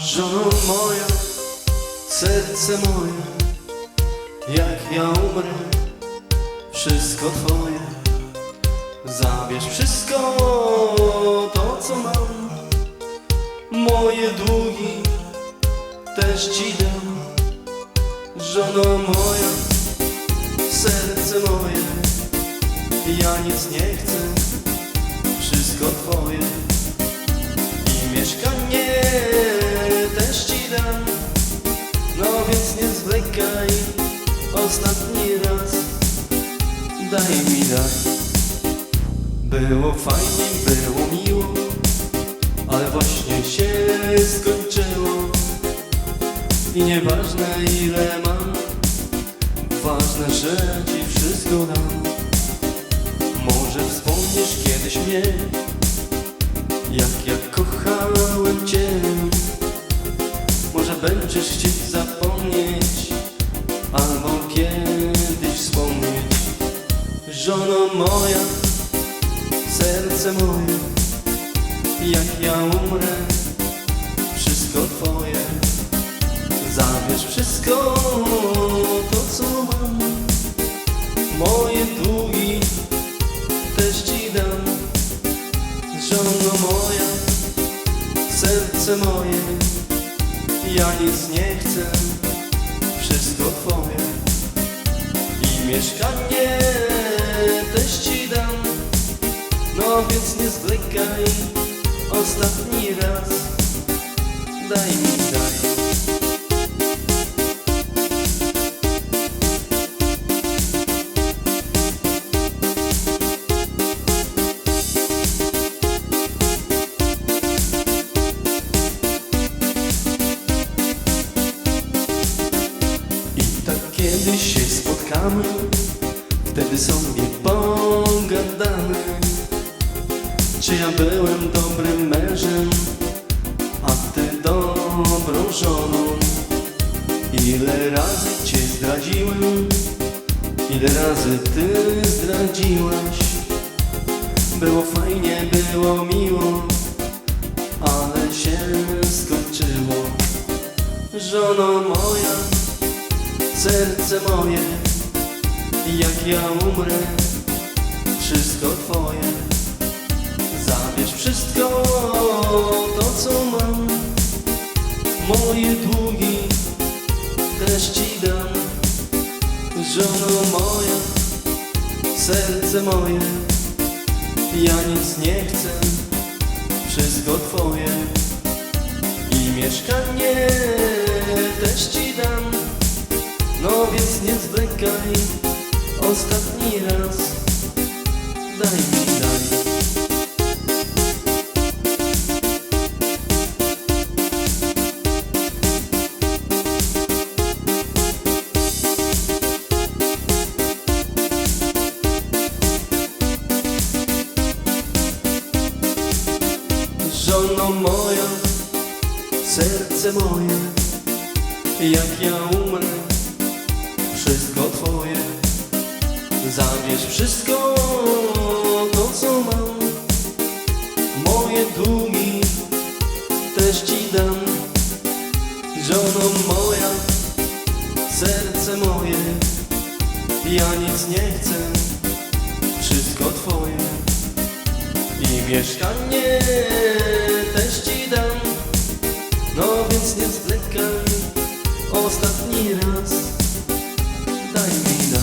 Żono moja, serce moje, jak ja umrę, wszystko Twoje. Zabierz wszystko to, co mam, moje długi też Ci dam. Żono moja, serce moje, ja nic nie chcę, wszystko Twoje daj mi daj. Było fajnie, było miło, ale właśnie się skończyło. I nieważne ile mam, ważne, że ci wszystko dam. Może wspomnisz kiedyś mnie, jak ja kochałem Cię Może będziesz chcieć zapomnieć Żono moja, serce moje Jak ja umrę, wszystko Twoje. Zabierz wszystko to co mam. Moje długi też Ci dam. Żono moja, serce moje, ja nic nie chcę, wszystko Twoje. I mieszkanie nie zwlekaj, ostatni raz, daj mi daj. Tak kiedyś się spotkamy, wtedy sobie pogadamy. Czy ja byłem dobrym mężem, a ty dobrą żoną? Ile razy cię zdradziłem, ile razy ty zdradziłaś? Było fajnie, było miło, ale się skończyło. Żono moja, serce moje, jak ja umrę, wszystko Twoje. Wszystko to, co mam, moje długi też Ci dam. Żono moja, serce moje, ja nic nie chcę, wszystko Twoje i mieszkanie też Ci dam. No więc nie zwlekaj, ostatni raz daj mi Żono moja, serce moje, jak ja umrę, wszystko Twoje. Zabierz wszystko to, co mam, moje długi też Ci dam. Żono moja, serce moje, ja nic nie chcę, wszystko Twoje. I mieszkanie ostatni raz. Daj mi